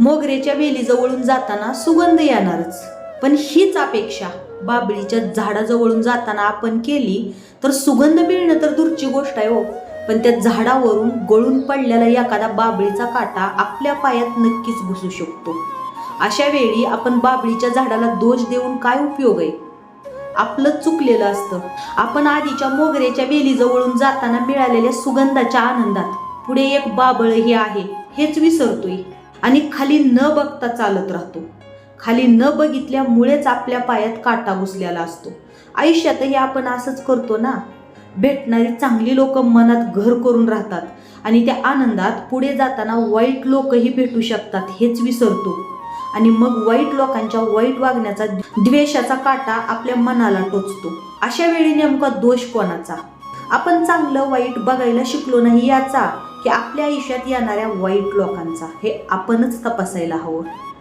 मोगऱ्याच्या वेलीजवळून जाताना सुगंध येणारच. पण हीच अपेक्षा बाबळीच्या झाडाजवळून जाताना आपण केली तर सुगंध मिळणं तर दूरची गोष्ट आहे हो. पण त्या झाडावरून गळून पडलेला एखादा बाबळीचा काटा आपल्या पायात नक्कीच घुसू शकतो. अशा वेळी आपण बाबळीच्या झाडाला दोष देऊन काय उपयोग आहे? आपलं चुकलेलं असतं. आपण आधीच्या मोगऱ्याच्या वेलीजवळून जाताना मिळालेल्या सुगंधाच्या आनंदात पुढे एक बाबळ हे आहे हेच विसरतोय. आणि खाली न बघता चालत राहतो. खाली न बघितल्यामुळेच आपल्या पायात काटा घुसलेला असतो. आयुष्यातही आपण असंच करतो ना? भेटणारी चांगली लोक मनात घर करून राहतात आणि त्या आनंदात पुढे जाताना वाईट लोकही भेटू शकतात हेच विसरतो. आणि मग वाईट लोकांच्या वाईट वागण्याचा द्वेषाचा काटा आपल्या मनाला टोचतो. अशा वेळी नेमका दोष कोणाचा? आपण चांगलं वाईट बघायला शिकलो नाही याचा. की आपल्या आयुष्यात येणाऱ्या वाईट लोकांचा हे आपणच तपासायला हवं.